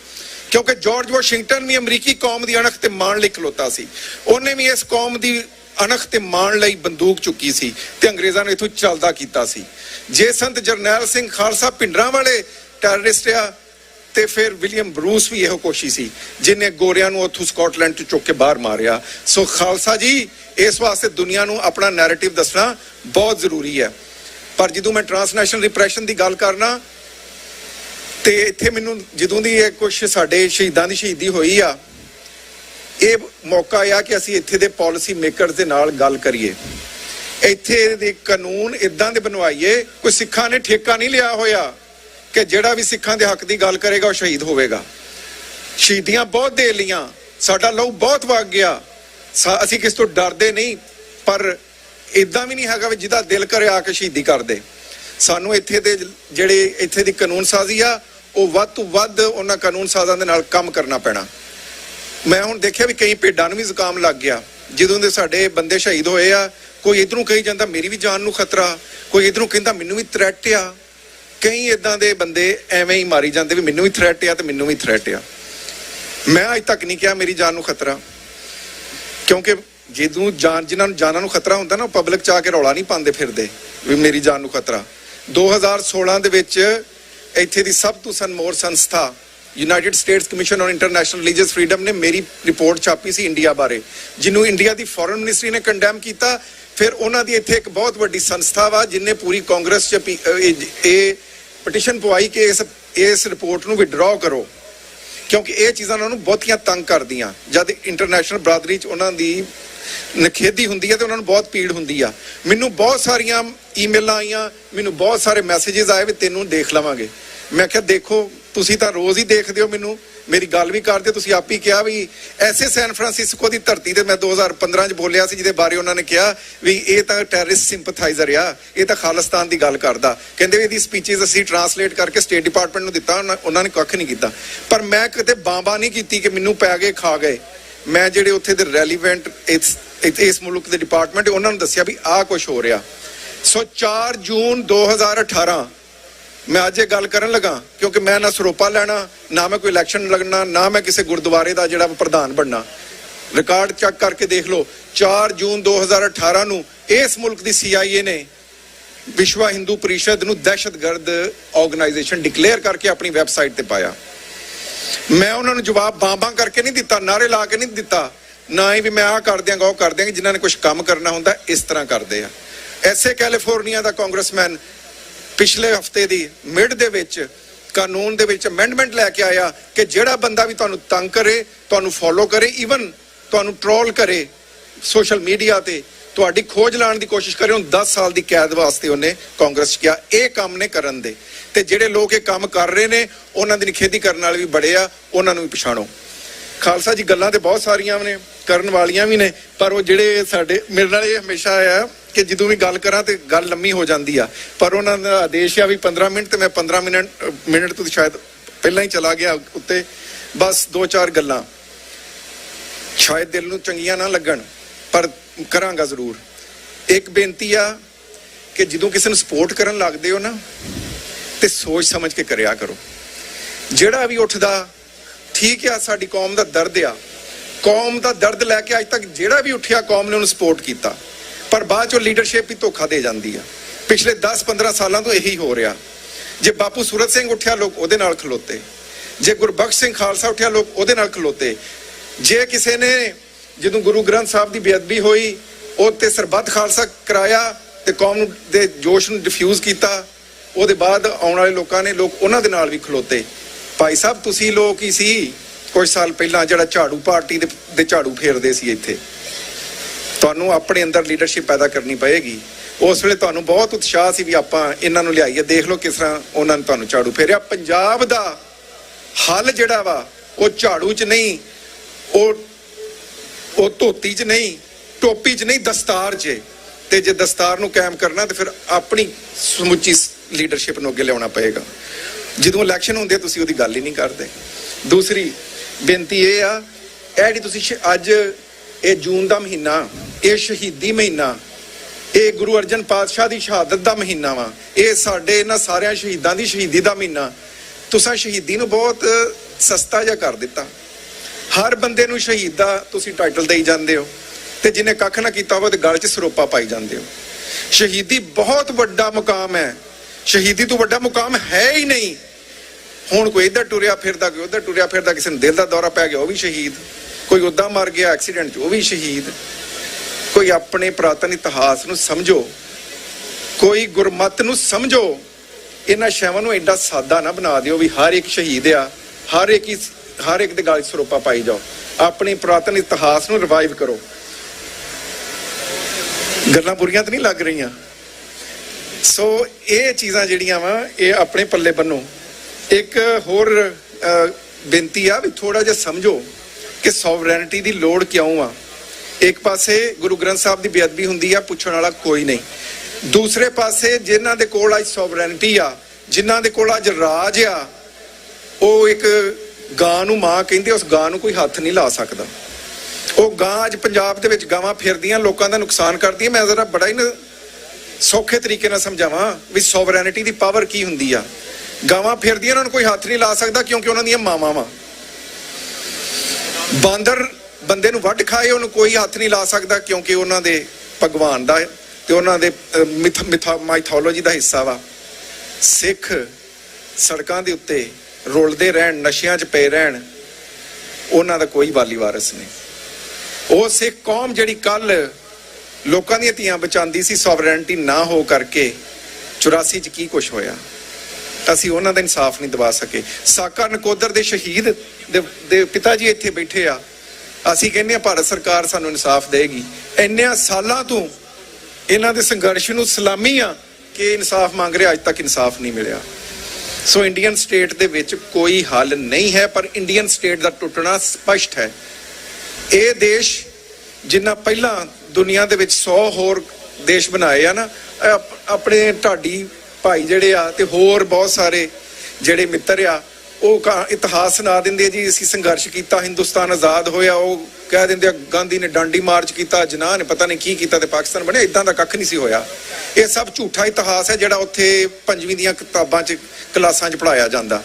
ਕਿਉਂਕਿ ਜਾਰਜ ਵਾਸ਼ਿੰਗਟਨ ਵੀ ਅਮਰੀਕੀ ਕੌਮ ਦੀ ਅਣਖ ਤੇ ਮਾਣ ਲਈ ਖਲੋਤਾ ਸੀ। ਉਹਨੇ ਵੀ ਇਸ ਕੌਮ ਦੀ ਅਣਖ ਤੇ ਮਾਣ ਲਈ ਬੰਦੂਕ ਚੁੱਕੀ ਸੀ ਤੇ ਅੰਗਰੇਜ਼ਾਂ ਨੇ ਇਥੋਂ ਚੱਲਦਾ ਕੀਤਾ ਸੀ। ਜੇ ਸੰਤ ਜਰਨੈਲ ਸਿੰਘ ਖਾਲਸਾ ਭਿੰਡਰਾਂ ਵਾਲੇ ਟੈਰਰਿਸਟ ਆ ਤੇ ਫਿਰ ਵਿਲੀਅਮ ਬਰੂਸ ਵੀ ਇਹੋ ਕੋਸ਼ਿਸ਼ ਸੀ, ਜਿਨੇ ਗੋਰਿਆਂ ਨੂੰ ਉੱਥੋਂ ਸਕਾਟਲੈਂਡ ਤੋਂ ਚੁੱਕ ਕੇ ਬਾਹਰ ਮਾਰਿਆ। ਸੋ ਖਾਲਸਾ ਜੀ, ਇਸ ਵਾਸਤੇ ਦੁਨੀਆ ਨੂੰ ਆਪਣਾ ਨੈਰੇਟਿਵ ਦੱਸਣਾ ਬਹੁਤ ਜ਼ਰੂਰੀ ਹੈ। ਪਰ ਜਦੋਂ ਮੈਂ ਟ੍ਰਾਂਸਨੈਸ਼ਨਲ ਰਿਪਰੈਸ਼ਨ ਦੀ ਗੱਲ ਕਰਨਾ, ਤੇ ਇੱਥੇ ਮੈਨੂੰ ਜਦੋਂ ਦੀ ਇਹ ਕੁਝ ਸਾਡੇ ਸ਼ਹੀਦਾਂ ਦੀ ਸ਼ਹੀਦੀ ਹੋਈ ਆ, ਇਹ ਮੌਕਾ ਆ ਕਿ ਅਸੀਂ ਇੱਥੇ ਦੇ ਪਾਲਿਸੀ ਮੇਕਰਸ ਦੇ ਨਾਲ ਗੱਲ ਕਰੀਏ। ਇੱਥੇ ਦੇ ਕਾਨੂੰਨ ਇਦਾਂ ਦੇ ਬਣਵਾਈਏ, ਕੋਈ ਸਿੱਖਾਂ ਨੇ ਠੇਕਾ ਨਹੀਂ ਲਿਆ ਹੋਇਆ। ਕਿ ਜਿਹੜਾ ਵੀ ਸਿੱਖਾਂ ਦੇ ਹੱਕ ਦੀ ਗੱਲ ਕਰੇਗਾ ਉਹ ਸ਼ਹੀਦ ਹੋਵੇਗਾ। ਸ਼ਹੀਦੀਆਂ ਬਹੁਤ ਦੇ ਲੀਆਂ ਸਾਡਾ ਲਹੂ ਬਹੁਤ ਵਗ ਗਿਆ। ਅਸੀਂ ਕਿਸ ਤੋਂ ਡਰਦੇ ਨਹੀਂ, ਪਰ ਇਦਾਂ ਵੀ ਨਹੀਂ ਹੈਗਾ ਵੀ ਜਿਹਦਾ ਦਿਲ ਕਰੇ ਆ ਕੇ ਸ਼ਹੀਦੀ ਕਰ ਦੇ। ਸਾਨੂੰ ਇੱਥੇ ਦੇ ਜਿਹੜੇ ਇੱਥੇ ਦੀ ਕਾਨੂੰਨ ਸਾਜ਼ੀ ਆ, ਉਹ ਵੱਧ ਤੋਂ ਵੱਧ ਉਹਨਾਂ ਕਾਨੂੰਨ ਸਾਜ਼ਾਂ ਦੇ ਨਾਲ ਕੰਮ ਕਰਨਾ ਪੈਣਾ। ਮੈਂ ਹੁਣ ਦੇਖਿਆ ਵੀ ਕਈ ਭੇਡਾਂ ਨੂੰ ਵੀ ਜ਼ੁਕਾਮ ਲੱਗ ਗਿਆ। ਜਦੋਂ ਦੇ ਸਾਡੇ ਬੰਦੇ ਸ਼ਹੀਦ ਹੋਏ ਆ, ਕੋਈ ਇਧਰੋਂ ਕਹੀ ਜਾਂਦਾ, ਮੇਰੀ ਵੀ ਜਾਨ ਨੂੰ ਖਤਰਾ। ਕੋਈ ਇਧਰੋਂ ਕਹਿੰਦਾ, ਮੈਨੂੰ ਵੀ ਥ੍ਰੈਟ ਆ। ਕਈ ਇਦਾਂ ਦੇ ਬੰਦੇ ਐਵੇਂ ਹੀ ਮਾਰੀ ਜਾਂਦੇ ਵੀ ਮੈਨੂੰ ਵੀ ਥ੍ਰੈਟ ਆ ਤੇ ਮੈਨੂੰ ਵੀ ਥ੍ਰੈਟ ਆ। ਮੈਂ ਅਜ ਤੱਕ ਨਹੀਂ ਕਿਹਾ ਮੇਰੀ ਜਾਨ ਨੂੰ ਖਤਰਾ। ਕਿਉਂਕਿ ਜਦੋਂ ਜਾਨ ਜਿਨ੍ਹਾਂ ਨੂੰ ਜਾਨਾਂ ਨੂੰ ਖਤਰਾ ਹੁੰਦਾ ਨਾ ਪਬਲਿਕ ਚ ਆ ਕੇ ਰੌਲਾ ਨਹੀਂ ਪਾਉਂਦੇ ਫਿਰਦੇ ਵੀ ਮੇਰੀ ਜਾਨ ਨੂੰ ਖਤਰਾ। 2016 ਦੇ ਵਿੱਚ ਇੱਥੇ ਦੀ ਸਭ ਤੋਂ ਸਨਮੋਰ ਸੰਸਥਾ United States Commission on International Religious Freedom ਨੇ ਮੇਰੀ ਰਿਪੋਰਟ ਛਾਪੀ ਸੀ ਇੰਡੀਆ ਬਾਰੇ, ਜਿਹਨੂੰ ਇੰਡੀਆ ਦੀ ਫੋਰਨ ਮਿਨਿਸਟਰੀ ਨੇ ਕੰਡੈਮ ਕੀਤਾ। ਫਿਰ ਉਹਨਾਂ ਦੀ ਇੱਥੇ ਇੱਕ ਬਹੁਤ ਵੱਡੀ ਸੰਸਥਾ ਵਾ, ਜਿਨੇ ਪੂਰੀ ਕਾਂਗਰਸ ਚ ਇਹ ਪਟੀਸ਼ਨ ਪਵਾਈ ਕਿ ਇਸ ਇਸ ਰਿਪੋਰਟ ਨੂੰ ਵਿਡਰਾਅ ਕਰੋ। ਕਿਉਂਕਿ ਇਹ ਚੀਜ਼ਾਂ ਉਹਨਾਂ ਨੂੰ ਬਹੁਤੀਆਂ ਤੰਗ ਕਰਦੀਆਂ। ਜਦ ਇੰਟਰਨੈਸ਼ਨਲ ਬਰਾਦਰੀ ਚ ਉਹਨਾਂ ਦੀ ਨਖੇਦੀ ਹੁੰਦੀ ਹੈ ਤੇ ਉਹਨਾਂ ਨੂੰ ਬਹੁਤ ਪੀੜ ਹੁੰਦੀ ਆ। ਮੈਨੂੰ ਬਹੁਤ ਸਾਰੀਆਂ ਈਮੇਲਾਂ ਆਈਆਂ, ਮੈਨੂੰ ਬਹੁਤ ਸਾਰੇ ਮੈਸੇजेस ਆਏ ਵੀ ਤੈਨੂੰ ਦੇਖ ਲਵਾਂਗੇ। ਮੈਂ ਕਿਹਾ, ਦੇਖੋ, ਤੁਸੀਂ ਤਾਂ ਰੋਜ਼ ਹੀ ਦੇਖਦੇ ਹੋ ਮੈਨੂੰ। ਮੇਰੀ ਗੱਲ ਵੀ ਕਰਦੇ ਤੁਸੀਂ ਆਪ ਹੀ ਕਿਹਾ ਵੀ ਐਸੇ ਸੈਨ ਫਰਾਂਸਿਸਕੋ ਦੀ ਧਰਤੀ ਤੇ ਮੈਂ 2015 ਚ ਬੋਲਿਆ ਸੀ, ਜਿਹਦੇ ਬਾਰੇ ਉਹਨਾਂ ਨੇ ਕਿਹਾ ਵੀ ਇਹ ਤਾਂ ਟੈਰਰਿਸਟ ਸਿੰਪਥਾਈਜ਼ਰ ਆ, ਇਹ ਤਾਂ ਖਾਲਿਸਤਾਨ ਦੀ ਗੱਲ ਕਰਦਾ। ਕਹਿੰਦੇ ਵੀ ਇਹਦੀ ਸਪੀਚਸ ਅਸੀਂ ਟਰਾਂਸਲੇਟ ਕਰਕੇ ਸਟੇਟ ਡਿਪਾਰਟਮੈਂਟ ਨੂੰ ਦਿੱਤਾ, ਉਹਨਾਂ- ਨੇ ਕੱਖ ਨਹੀਂ ਕੀਤਾ। ਪਰ ਮੈਂ ਕਿਤੇ ਬਾਂਬਾ ਨਹੀਂ ਕੀਤੀ ਕਿ ਮੈਨੂੰ ਪੈ ਗਏ, ਖਾ ਗਏ। ਮੈਂ ਜਿਹੜੇ ਉੱਥੇ ਦੇ ਰੈਲੀਵੈਂਟ ਇਸ ਇਸ- ਇਸ ਮੁਲਕ ਦੇ ਡਿਪਾਰਟਮੈਂਟ ਉਹਨਾਂ ਨੂੰ ਦੱਸਿਆ ਵੀ ਆਹ ਕੁਝ ਹੋ ਰਿਹਾ। ਸੋ 4 ਜੂਨ 2018 ਮੈਂ ਅੱਜ ਇਹ ਗੱਲ ਕਰਨ ਲੱਗਾ, ਕਿਉਂਕਿ ਮੈਂ ਨਾ ਸਰੋਪਾ ਲੈਣਾ, ਨਾ ਮੈਂ ਕੋਈ ਇਲੈਕਸ਼ਨ ਲੜਨਾ, ਨਾ ਮੈਂ ਕਿਸੇ ਗੁਰਦੁਆਰੇ ਦਾ ਜਿਹੜਾ ਪ੍ਰਧਾਨ ਬਣਨਾ। ਰਿਕਾਰਡ ਚੈੱਕ ਕਰਕੇ ਦੇਖ ਲਓ 4 ਜੂਨ 2018 ਨੂੰ ਇਸ ਮੁਲਕ ਦੀ CIA ਨੇ ਵਿਸ਼ਵ ਹਿੰਦੂ ਪਰਿਸ਼ਦ ਨੂੰ ਦਹਿਸ਼ਤਗਰਦ ਆਰਗੇਨਾਈਜੇਸ਼ਨ ਡਿਕਲੇਅਰ ਕਰਕੇ ਆਪਣੀ ਵੈਬਸਾਈਟ ਤੇ ਪਾਇਆ। ਮੈਂ ਉਹਨਾਂ ਨੂੰ ਜਵਾਬ ਬਾਂਬਾਂ ਕਰਕੇ ਨਹੀਂ ਦਿੱਤਾ ਨਾਰੇ ਲਾ ਕੇ ਨਹੀਂ ਦਿੱਤਾ। ਨਾ ਹੀ ਵੀ ਮੈਂ ਆਹ ਕਰ ਦਿਆਂਗਾ ਉਹ ਕਰ ਦਿਆਂਗਾ ਜਿਨ੍ਹਾਂ ਨੇ ਕੁਝ ਕੰਮ ਕਰਨਾ ਹੁੰਦਾ, ਇਸ ਤਰ੍ਹਾਂ ਕਰਦੇ ਆ। ਐਸੇ ਕੈਲੀਫੋਰਨੀਆ ਦਾ ਕਾਂਗਰਸਮੈਨ ਪਿਛਲੇ ਹਫ਼ਤੇ ਦੀ ਮਿਡ ਦੇ ਵਿੱਚ, ਕਾਨੂੰਨ ਦੇ ਵਿੱਚ ਅਮੈਂਡਮੈਂਟ ਲੈ ਕੇ ਆਇਆ ਕਿ ਜਿਹੜਾ ਬੰਦਾ ਵੀ ਤੁਹਾਨੂੰ ਤੰਗ ਕਰੇ, ਤੁਹਾਨੂੰ ਫੋਲੋ ਕਰੇ ਈਵਨ ਤੁਹਾਨੂੰ ਟ੍ਰੋਲ ਕਰੇ ਸੋਸ਼ਲ ਮੀਡੀਆ ਤੇ, ਤੁਹਾਡੀ ਖੋਜ ਲਾਉਣ ਦੀ ਕੋਸ਼ਿਸ਼ ਕਰੇ ਉਹਨੂੰ 10 ਸਾਲ ਦੀ ਕੈਦ ਵਾਸਤੇ ਉਹਨੇ ਕਾਂਗਰਸ 'ਚ ਕਿਹਾ, ਇਹ ਕੰਮ ਨੇ ਕਰਨ ਦੇ। ਤੇ ਜਿਹੜੇ ਲੋਕ ਇਹ ਕੰਮ ਕਰ ਰਹੇ ਨੇ, ਉਹਨਾਂ ਦੀ ਨਿਖੇਧੀ ਕਰਨ ਵਾਲੇ ਵੀ ਬੜੇ ਆ, ਉਹਨਾਂ ਨੂੰ ਵੀ ਪਛਾਣੋ। ਖਾਲਸਾ ਜੀ, ਗੱਲਾਂ ਤੇ ਬਹੁਤ ਸਾਰੀਆਂ ਨੇ, ਕਰਨ ਵਾਲੀਆਂ ਵੀ ਨੇ, ਪਰ ਉਹ ਜਿਹੜੇ ਸਾਡੇ, ਮੇਰੇ ਨਾਲ ਇਹ ਹਮੇਸ਼ਾ ਆ ਕਿ ਜਦੋਂ ਵੀ ਗੱਲ ਕਰਾਂ ਤੇ ਗੱਲ ਲੰਮੀ ਹੋ ਜਾਂਦੀ ਆ। ਪਰ ਉਹਨਾਂ ਦਾ ਆਦੇਸ਼ ਆ ਵੀ 15 ਮਿੰਟ ਤੇ ਮੈਂ 15 ਮਿੰਟ ਮਿੰਟ ਤੋਂ ਸ਼ਾਇਦ ਪਹਿਲਾਂ ਹੀ ਚਲਾ ਗਿਆ ਉੱਤੇ। ਬਸ ਦੋ ਚਾਰ ਗੱਲਾਂ। ਸ਼ਾਇਦ ਦਿਲ ਨੂੰ ਚੰਗੀਆਂ ਨਾ ਲੱਗਣ, ਪਰ ਕਰਾਂਗਾ ਜ਼ਰੂਰ। ਇੱਕ ਬੇਨਤੀ ਆ ਕਿ ਜਦੋਂ ਕਿਸੇ ਨੂੰ ਸਪੋਰਟ ਕਰਨ ਲੱਗਦੇ ਹੋ ਨਾ, ਤੇ ਸੋਚ ਸਮਝ ਕੇ ਕਰਿਆ ਕਰੋ। ਜਿਹੜਾ ਵੀ ਉੱਠਦਾ, ਠੀਕ ਆ, ਸਾਡੀ ਕੌਮ ਦਾ ਦਰਦ ਆ। ਕੌਮ ਦਾ ਦਰਦ ਲੈ ਕੇ ਅੱਜ ਤੱਕ ਜਿਹੜਾ ਵੀ ਉੱਠਿਆ, ਕੌਮ ਨੇ ਉਹਨੂੰ ਸਪੋਰਟ ਕੀਤਾ। ਪਰ ਬਾਅਦ ਚੋਂ ਲੀਡਰਸ਼ਿਪ ਹੀ ਧੋਖਾ ਦੇ ਜਾਂਦੀ ਆ। ਪਿਛਲੇ 10-15 ਸਾਲਾਂ ਤੋਂ ਇਹੀ ਹੋ ਰਿਹਾ। ਜੇ ਬਾਪੂ ਸੂਰਤ ਸਿੰਘ ਉੱਠਿਆ, ਲੋਕ ਉਹਦੇ ਨਾਲ ਖਲੋਤੇ। ਜੇ ਗੁਰਬਖਸ਼ ਸਿੰਘ ਖਾਲਸਾ ਉੱਠਿਆ, ਲੋਕ ਉਹਦੇ ਨਾਲ ਖਲੋਤੇ। ਜੇ ਕਿਸੇ ਨੇ, ਜਦੋਂ ਗੁਰੂ ਗ੍ਰੰਥ ਸਾਹਿਬ ਦੀ ਬੇਅਦਬੀ ਹੋਈ, ਉਹ ਤੇ ਸਰਬੱਤ ਖਾਲਸਾ ਕਰਾਇਆ ਤੇ ਕੌਮ ਦੇ ਜੋਸ਼ ਨੂੰ ਡਿਫਿਊਜ਼ ਕੀਤਾ, ਉਹਦੇ ਬਾਅਦ ਆਉਣ ਵਾਲੇ ਲੋਕਾਂ ਨੇ ਲੋਕ ਉਹਨਾਂ ਦੇ ਨਾਲ ਵੀ ਖਲੋਤੇ। ਭਾਈ ਸਾਹਿਬ, ਤੁਸੀਂ ਲੋਕ ਹੀ ਸੀ, ਕੁਝ ਸਾਲ ਪਹਿਲਾਂ ਜਿਹੜਾ ਝਾੜੂ ਪਾਰਟੀ ਦੇ ਝਾੜੂ ਫੇਰਦੇ ਸੀ ਇੱਥੇ। ਤੁਹਾਨੂੰ ਆਪਣੇ ਅੰਦਰ ਲੀਡਰਸ਼ਿਪ ਪੈਦਾ ਕਰਨੀ ਪਏਗੀ। ਉਸ ਵੇਲੇ ਤੁਹਾਨੂੰ ਬਹੁਤ ਉਤਸ਼ਾਹ ਸੀ ਵੀ ਆਪਾਂ ਇਹਨਾਂ ਨੂੰ ਲਿਆਈਏ। ਦੇਖ ਲਓ ਕਿਸ ਤਰ੍ਹਾਂ ਉਹਨਾਂ ਨੇ ਤੁਹਾਨੂੰ ਝਾੜੂ ਫੇਰਿਆ। ਪੰਜਾਬ ਦਾ ਹੱਲ ਜਿਹੜਾ ਵਾ, ਉਹ ਝਾੜੂ 'ਚ ਨਹੀਂ, ਉਹ ਉਹ ਧੋਤੀ 'ਚ ਨਹੀਂ, ਟੋਪੀ 'ਚ ਨਹੀਂ, ਦਸਤਾਰ 'ਚ। ਤੇ ਜੇ ਦਸਤਾਰ ਨੂੰ ਕਾਇਮ ਕਰਨਾ, ਤੇ ਫਿਰ ਆਪਣੀ ਸਮੁੱਚੀ ਲੀਡਰਸ਼ਿਪ ਨੂੰ ਅੱਗੇ ਲਿਆਉਣਾ ਪਏਗਾ। ਜਦੋਂ ਇਲੈਕਸ਼ਨ ਹੁੰਦੇ, ਤੁਸੀਂ ਉਹਦੀ ਗੱਲ ਹੀ ਨਹੀਂ ਕਰਦੇ। ਦੂਸਰੀ ਬੇਨਤੀ ਇਹ ਆ, ਇਹ ਜਿਹੜੀ ਤੁਸੀਂ ਅੱਜ ਇਹ ਜੂਨ ਦਾ ਮਹੀਨਾ ਇਹ ਸ਼ਹੀਦੀ ਮਹੀਨਾ, ਇਹ ਗੁਰੂ ਅਰਜਨ ਪਾਤਸ਼ਾਹ ਦੀ ਸ਼ਹਾਦਤ ਦਾ ਮਹੀਨਾ ਵਾ। ਇਹ ਸਾਡੇ ਇਹਨਾਂ ਸਾਰਿਆਂ ਸ਼ਹੀਦਾਂ ਦੀ ਸ਼ਹੀਦੀ ਦਾ ਮਹੀਨਾ। ਤੁਸੀਂ ਸ਼ਹੀਦੀ ਨੂੰ ਬਹੁਤ ਸਸਤਾ ਜਿਹਾ ਕਰ ਦਿੱਤਾ। ਹਰ ਬੰਦੇ ਨੂੰ ਸ਼ਹੀਦ ਦਾ ਤੁਸੀਂ ਟਾਈਟਲ ਦੇਈ ਜਾਂਦੇ ਹੋ ਤੇ ਜਿਹਨੇ ਕੱਖ ਨਾ ਕੀਤਾ ਹੋਵੇ ਤੇ ਗਲ 'ਚ ਸਰੋਪਾ ਪਾਈ ਜਾਂਦੇ ਹੋ। ਸ਼ਹੀਦੀ ਬਹੁਤ ਵੱਡਾ ਮੁਕਾਮ ਹੈ। ਸ਼ਹੀਦੀ ਤੋਂ ਵੱਡਾ ਮੁਕਾਮ ਹੈ ਹੀ ਨਹੀਂ। ਹੁਣ ਕੋਈ ਇੱਧਰ ਟੁਰਿਆ ਫਿਰਦਾ, ਕੋਈ ਉੱਧਰ ਟੁਰਿਆ ਫਿਰਦਾ, ਕਿਸੇ ਨੂੰ ਦਿਲ ਦਾ ਦੌਰਾ ਪੈ ਗਿਆ, ਉਹ ਵੀ ਸ਼ਹੀਦ। ਕੋਈ ਉੱਦਾਂ ਮਰ ਗਿਆ, ਐਕਸੀਡੈਂਟ 'ਚ, ਉਹ ਵੀ ਸ਼ਹੀਦ। ਕੋਈ ਆਪਣੇ ਪ੍ਰਾਤਨ ਇਤਿਹਾਸ ਨੂੰ ਸਮਝੋ, ਕੋਈ ਗੁਰਮਤ ਨੂੰ ਸਮਝੋ, ਇਹਨਾਂ ਸ਼ੈਵਾਂ ਨੂੰ ਐਡਾ ਸਾਦਾ ਨਾ ਬਣਾ ਦਿਓ ਵੀ ਹਰ ਇੱਕ ਸ਼ਹੀਦ ਆ, ਹਰ ਇੱਕ ਹਰ ਇੱਕ ਦੇ ਗਾਲ ਸਰੋਪਾ ਪਾਈ ਜਾਓ। ਆਪਣੇ ਪ੍ਰਾਤਨ ਇਤਿਹਾਸ ਨੂੰ ਰਿਵਾਈਵ ਕਰੋ। ਗੱਲਾਂ ਬੁਰੀਆਂ ਤਾਂ ਨਹੀਂ ਲੱਗ ਰਹੀਆਂ। ਸੋ ਇਹ ਚੀਜ਼ਾਂ ਜਿਹੜੀਆਂ ਵਾ, ਇਹ ਆਪਣੇ ਪੱਲੇ ਬੰਨੋ। ਇੱਕ ਹੋਰ ਬੇਨਤੀ ਆ ਵੀ ਥੋੜਾ ਜਿਹਾ ਸਮਝੋ ਕਿ ਸੋਵਰੈਨਿਟੀ ਦੀ ਲੋੜ ਕਿਉਂ ਆ? ਇੱਕ ਪਾਸੇ ਗੁਰੂ ਗ੍ਰੰਥ ਸਾਹਿਬ ਦੀ ਬੇਅਦਬੀ ਹੁੰਦੀ ਆ, ਪੁੱਛਣ ਵਾਲਾ ਕੋਈ ਨਹੀਂ। ਦੂਸਰੇ ਪਾਸੇ ਜਿਨ੍ਹਾਂ ਦੇ ਕੋਲ ਅੱਜ ਸੋਵਰੈਨਿਟੀ ਆ, ਜਿਨ੍ਹਾਂ ਦੇ ਕੋਲ ਅੱਜ ਰਾਜ ਆ, ਉਹ ਇੱਕ ਗਾਂ ਨੂੰ ਮਾਂ ਕਹਿੰਦੇ, ਉਸ ਗਾਂ ਨੂੰ ਕੋਈ ਹੱਥ ਨਹੀਂ ਲਾ ਸਕਦਾ। ਉਹ ਗਾਂ ਅੱਜ ਪੰਜਾਬ ਦੇ ਵਿੱਚ ਗਾਵਾਂ ਫਿਰਦੀਆਂ, ਲੋਕਾਂ ਦਾ ਨੁਕਸਾਨ ਕਰਦੀਆਂ। ਮੈਂ ਜ਼ਰਾ ਬੜਾ ਹੀ ਨਾ ਸੌਖੇ ਤਰੀਕੇ ਨਾਲ ਸਮਝਾਵਾਂ ਵੀ ਸੋਵਰੈਨਿਟੀ ਦੀ ਪਾਵਰ ਕੀ ਹੁੰਦੀ ਆ। ਗਾਵਾਂ ਫਿਰਦੀਆਂ, ਉਹਨਾਂ ਨੂੰ ਕੋਈ ਹੱਥ ਨਹੀਂ ਲਾ ਸਕਦਾ ਕਿਉਂਕਿ ਉਹਨਾਂ ਦੀਆਂ ਮਾਵਾਂ ਵਾ। ਬਾਂਦਰ ਬੰਦੇ ਨੂੰ ਵੱਢ ਖਾਏ, ਉਹਨੂੰ ਕੋਈ ਹੱਥ ਨਹੀਂ ਲਾ ਸਕਦਾ ਕਿਉਂਕਿ ਉਹਨਾਂ ਦੇ ਭਗਵਾਨ ਦਾ ਤੇ ਉਹਨਾਂ ਦੇ ਮਾਈਥੋਲੋਜੀ ਦਾ ਹਿੱਸਾ ਵਾ। ਸਿੱਖ ਸੜਕਾਂ ਦੇ ਉੱਤੇ ਰੋਲਦੇ ਰਹਿਣ, ਨਸ਼ਿਆਂ 'ਚ ਪਏ ਰਹਿਣ, ਉਹਨਾਂ ਦਾ ਕੋਈ ਵਾਲੀ ਵਾਰਸ ਨਹੀਂ। ਉਹ ਸਿੱਖ ਕੌਮ ਜਿਹੜੀ ਕੱਲ ਲੋਕਾਂ ਦੀਆਂ ਧੀਆਂ ਬਚਾਉਂਦੀ ਸੀ ਸੋਵਰੈਨਿਟੀ ਨਾ ਹੋ ਕਰਕੇ 84 ਚ ਕੀ ਕੁਝ ਹੋਇਆ? ਅਸੀਂ ਉਹਨਾਂ ਦਾ ਇਨਸਾਫ ਨਹੀਂ ਦਿਵਾ ਸਕੇ। ਸਾਕਾ ਨਕੋਦਰ ਦੇ ਸ਼ਹੀਦ ਦੇ ਪਿਤਾ ਜੀ ਇੱਥੇ ਬੈਠੇ ਆ। ਅਸੀਂ ਕਹਿੰਦੇ ਆ ਭਾਰਤ ਸਰਕਾਰ ਸਾਨੂੰ ਇਨਸਾਫ ਦੇਗੀ। ਇੰਨਿਆਂ ਸਾਲਾਂ ਤੋਂ ਇਹਨਾਂ ਦੇ ਸੰਘਰਸ਼ ਨੂੰ ਸਲਾਮੀ ਆ ਕਿ ਇਨਸਾਫ ਮੰਗ ਰਿਹਾ, ਅੱਜ ਤੱਕ ਇਨਸਾਫ ਨਹੀਂ ਮਿਲਿਆ। ਸੋ ਇੰਡੀਅਨ ਸਟੇਟ ਦੇ ਵਿੱਚ ਕੋਈ ਹੱਲ ਨਹੀਂ ਹੈ, ਪਰ ਇੰਡੀਅਨ ਸਟੇਟ ਦਾ ਟੁੱਟਣਾ ਸਪਸ਼ਟ ਹੈ। ਇਹ ਦੇਸ਼ ਜਿੰਨਾ ਪਹਿਲਾਂ ਦੁਨੀਆ ਦੇ ਵਿੱਚ 100 ਹੋਰ ਦੇਸ਼ ਬਣਾਏ ਆ ਨਾ, ਇਹ ਆਪਣੇ ਢਾਡੀ ਭਾਈ ਜਿਹੜੇ ਆ ਤੇ ਹੋਰ ਬਹੁਤ ਸਾਰੇ ਜਿਹੜੇ ਮਿੱਤਰ ਆ ਉਹ ਇਤਿਹਾਸ ਸੁਣਾ ਦਿੰਦੇ ਜੀ, ਅਸੀਂ ਸੰਘਰਸ਼ ਕੀਤਾ, ਹਿੰਦੁਸਤਾਨ ਆਜ਼ਾਦ ਹੋਇਆ, ਉਹ ਕਹਿ ਦਿੰਦੇ ਗਾਂਧੀ ਨੇ ਡਾਂਡੀ ਮਾਰਚ ਕੀਤਾ ਜਨਾਹ ਨੇ ਪਤਾ ਨਹੀਂ ਕੀ ਕੀਤਾ ਤੇ ਪਾਕਿਸਤਾਨ ਬਣਿਆ ਇਦਾਂ ਦਾ ਕੱਖ ਨਹੀਂ ਸੀ ਹੋਇਆ। ਇਹ ਸਭ ਝੂਠਾ ਇਤਿਹਾਸ ਹੈ ਜਿਹੜਾ ਉੱਥੇ ਪੰਜਵੀਂ ਦੀਆਂ ਕਿਤਾਬਾਂ 'ਚ, ਕਲਾਸਾਂ 'ਚ ਪੜਾਇਆ ਜਾਂਦਾ।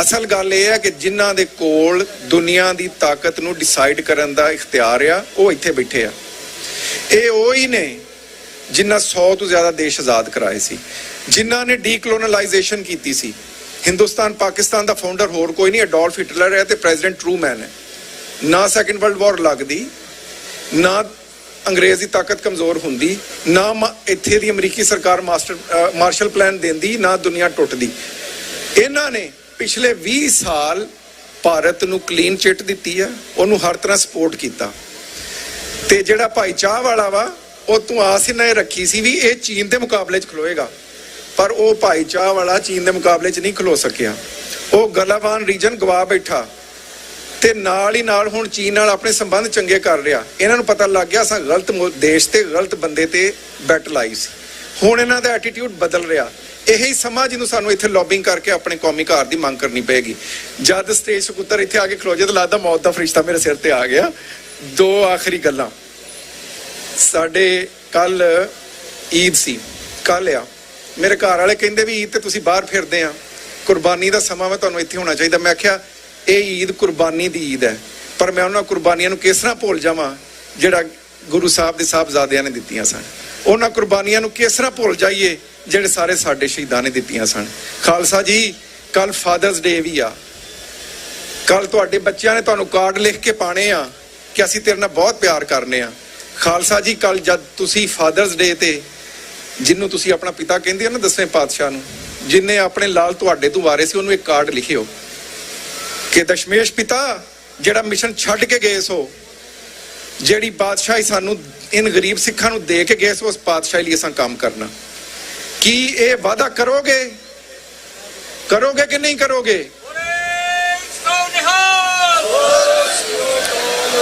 ਅਸਲ ਗੱਲ ਇਹ ਹੈ ਕਿ ਜਿਨ੍ਹਾਂ ਦੇ ਕੋਲ ਦੁਨੀਆ ਦੀ ਤਾਕਤ ਨੂੰ ਡਿਸਾਈਡ ਕਰਨ ਦਾ ਇਖਤਿਆਰ ਆ, ਉਹ ਇੱਥੇ ਬੈਠੇ ਆ। ਇਹ ਉਹ ਹੀ ਨੇ ਜਿਨ੍ਹਾਂ 100 ਤੋਂ ਜ਼ਿਆਦਾ ਦੇਸ਼ ਆਜ਼ਾਦ ਕਰਾਏ ਸੀ, ਜਿਨ੍ਹਾਂ ਨੇ ਡੀਕਲੋਨਲਾਈਜੇਸ਼ਨ ਕੀਤੀ ਸੀ। ਹਿੰਦੁਸਤਾਨ, ਪਾਕਿਸਤਾਨ ਦਾ ਫਾਊਂਡਰ ਹੋਰ ਕੋਈ ਨਹੀਂ ਅਡੋਲਫ ਹਿਟਲਰ ਹੈ ਤੇ ਪ੍ਰੈਜ਼ੀਡੈਂਟ ਟਰੂਮੈਨ ਹੈ। ਨਾ ਸੈਕੰਡ ਵਰਲਡ ਵਾਰ ਲੱਗਦੀ, ਨਾ ਅੰਗਰੇਜ਼ ਦੀ ਤਾਕਤ ਕਮਜ਼ੋਰ ਹੁੰਦੀ, ਨਾ ਇੱਥੇ ਦੀ ਅਮਰੀਕੀ ਸਰਕਾਰ ਮਾਸਟਰ ਮਾਰਸ਼ਲ ਪਲਾਨ ਦਿੰਦੀ, ਨਾ ਦੁਨੀਆ ਟੁੱਟਦੀ। ਇਹਨਾਂ ਨੇ ਪਿਛਲੇ 20 ਸਾਲ ਭਾਰਤ ਨੂੰ ਕਲੀਨ ਚਿੱਟ ਦਿੱਤੀ ਆ ਉਹਨੂੰ ਹਰ ਤਰ੍ਹਾਂ ਸਪੋਰਟ ਕੀਤਾ। ਤੇ ਜਿਹੜਾ ਭਾਈ ਚਾਹ ਵਾਲਾ ਵਾ, ਉਹ ਤੂੰ ਆਸ ਇਹਨਾਂ ਇਹ ਰੱਖੀ ਸੀ ਵੀ ਇਹ ਚੀਨ ਦੇ ਮੁਕਾਬਲੇ 'ਚ ਖਲੋਏਗਾ। ਪਰ ਉਹ ਭਾਈ ਵਾਲਾ ਚੀਨ ਦੇ ਮੁਕਾਬਲੇ 'ਚ ਨਹੀਂ ਖਲੋ ਸਕਿਆ। ਉਹ ਗਲਾਵਾਨ ਰੀਜਨ ਗਵਾ ਬੈਠਾ ਤੇ ਨਾਲ ਹੀ ਨਾਲ ਹੁਣ ਚੀਨ ਨਾਲ ਆਪਣੇ ਸੰਬੰਧ ਚੰਗੇ ਕਰ ਰਿਹਾ। ਇਹਨਾਂ ਨੂੰ ਪਤਾ ਲੱਗ ਗਿਆ ਅਸਾਂ ਗਲਤ ਦੇਸ਼ ਤੇ ਗਲਤ ਬੰਦੇ ਤੇ ਬੈਟ ਲਾਈ ਸੀ। ਹੁਣ ਇਹਨਾਂ ਦਾ ਐਟੀਟਿਊਡ ਬਦਲ ਰਿਹਾ। ਇਹੀ ਸਮਾਂ ਜਿਹਨੂੰ ਸਾਨੂੰ ਇੱਥੇ ਲੌਬਿੰਗ ਕਰਕੇ ਆਪਣੇ ਕੌਮੀ ਘਰ ਦੀ ਮੰਗ ਕਰਨੀ ਪਏਗੀ। ਜਦ ਸਟੇਜ ਸਕੁੱਤਰ ਇੱਥੇ ਆ ਕੇ ਖਲੋ ਜੇ ਤਾਂ ਲੱਗਦਾ ਮੌਤ ਦਾ ਫਰਿਸ਼ਤਾ ਮੇਰੇ ਸਿਰ ਤੇ ਆ ਗਿਆ। ਦੋ ਆਖਰੀ ਗੱਲਾਂ। ਸਾਡੇ ਕੱਲ ਈਦ ਸੀ। ਕੱਲ ਆ। ਮੇਰੇ ਘਰ ਵਾਲੇ ਕਹਿੰਦੇ ਵੀ ਈਦ ਤੇ ਤੁਸੀਂ ਬਾਹਰ ਫਿਰਦੇ ਆ। ਕੁਰਬਾਨੀ ਦਾ ਸਮਾਂ ਮੈਂ ਤੁਹਾਨੂੰ ਇੱਥੇ ਹੋਣਾ ਚਾਹੀਦਾ। ਮੈਂ ਆਖਿਆ, ਇਹ ਈਦ ਕੁਰਬਾਨੀ ਦੀ ਈਦ ਹੈ। ਪਰ ਮੈਂ ਉਹਨਾਂ ਕੁਰਬਾਨੀਆਂ ਨੂੰ ਕਿਸ ਤਰ੍ਹਾਂ ਭੁੱਲ ਜਾਵਾਂ, ਜਿਹੜਾ ਗੁਰੂ ਸਾਹਿਬ ਦੇ ਸਾਹਿਬਜ਼ਾਦਿਆਂ ਨੇ ਦਿੱਤੀਆਂ ਸਨ। ਉਹਨਾਂ ਕੁਰਬਾਨੀਆਂ ਨੂੰ ਕਿਸ ਤਰ੍ਹਾਂ ਭੁੱਲ ਜਾਈਏ, ਜਿਹੜੇ ਸਾਰੇ ਸਾਡੇ ਸ਼ਹੀਦਾਂ ਨੇ ਦਿੱਤੀਆਂ ਸਨ। ਖਾਲਸਾ ਜੀ ਕੱਲ ਫਾਦਰਸ ਡੇ ਵੀ ਆ। ਕੱਲ ਤੁਹਾਡੇ ਬੱਚਿਆਂ ਨੇ ਤੁਹਾਨੂੰ ਕਾਰਡ ਲਿਖ ਕੇ ਪਾਣੇ ਆ ਕਿ ਅਸੀਂ ਤੇਰੇ ਨਾਲ ਬਹੁਤ ਪਿਆਰ ਕਰਨੇ ਆ। ਖਾਲਸਾ ਜੀ ਕੱਲ ਜਦ ਤੁਸੀਂ ਫਾਦਰਸ ਡੇ ਤੇ ਜਿਹਨੂੰ ਤੁਸੀਂ ਆਪਣਾ ਪਿਤਾ ਕਹਿੰਦੇ ਹੋ ਨਾ ਦਸਵੇਂ ਪਾਤਸ਼ਾਹ ਨੂੰ, ਜਿਨੇ ਆਪਣੇ ਲਾਲ ਤੁਹਾਡੇ ਤੋਂ ਵਾਰੇ ਸੀ, ਉਹਨੂੰ ਇੱਕ ਕਾਰਡ ਲਿਖਿਓ। ਕਿ ਦਸ਼ਮੇਸ਼ ਪਿਤਾ, ਜਿਹੜਾ ਮਿਸ਼ਨ ਛੱਡ ਕੇ ਗਏ ਸੋ, ਜਿਹੜੀ ਬਾਦਸ਼ਾਹੀ ਸਾਨੂੰ ਇਨ ਗਰੀਬ ਸਿੱਖਾਂ ਨੂੰ ਦੇ ਕੇ ਗਏ ਸੋ, ਉਸ ਬਾਦਸ਼ਾਹੀ ਲਈ ਅਸਾਂ ਕੰਮ ਕਰਨਾ। ਕੀ ਇਹ ਵਾਅਦਾ ਕਰੋਗੇ? ਕਰੋਗੇ ਕਿ ਨਹੀਂ ਕਰੋਗੇ?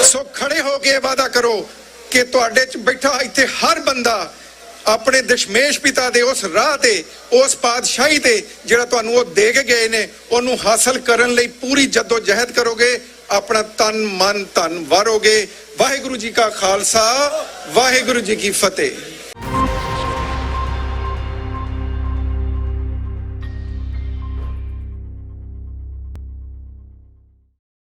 ਸੋ ਖੜੇ ਹੋ ਕੇ ਇਹ ਵਾਅਦਾ ਕਰੋ ਕਿ ਤੁਹਾਡੇ ਚ ਬੈਠਾ ਇੱਥੇ ਹਰ ਬੰਦਾ ਆਪਣੇ ਦਸ਼ਮੇਸ਼ ਪਿਤਾ ਦੇ ਉਸ ਰਾਹ ਤੇ, ਉਸ ਪਾਤਸ਼ਾਹੀ ਤੇ ਜਿਹੜਾ ਤੁਹਾਨੂੰ ਉਹ ਦੇ ਕੇ ਗਏ ਨੇ, ਉਹਨੂੰ ਹਾਸਲ ਕਰਨ ਲਈ ਪੂਰੀ ਜਹਿਦ ਜਹਿਦ ਕਰੋਗੇ, ਆਪਣਾ ਤਨ ਮਨ ਧਨ ਵਾਰੋਗੇ। ਵਾਹਿਗੁਰੂ ਜੀ ਕਾ ਖਾਲਸਾ, ਵਾਹਿਗੁਰੂ ਜੀ ਕੀ ਫਤਿਹ।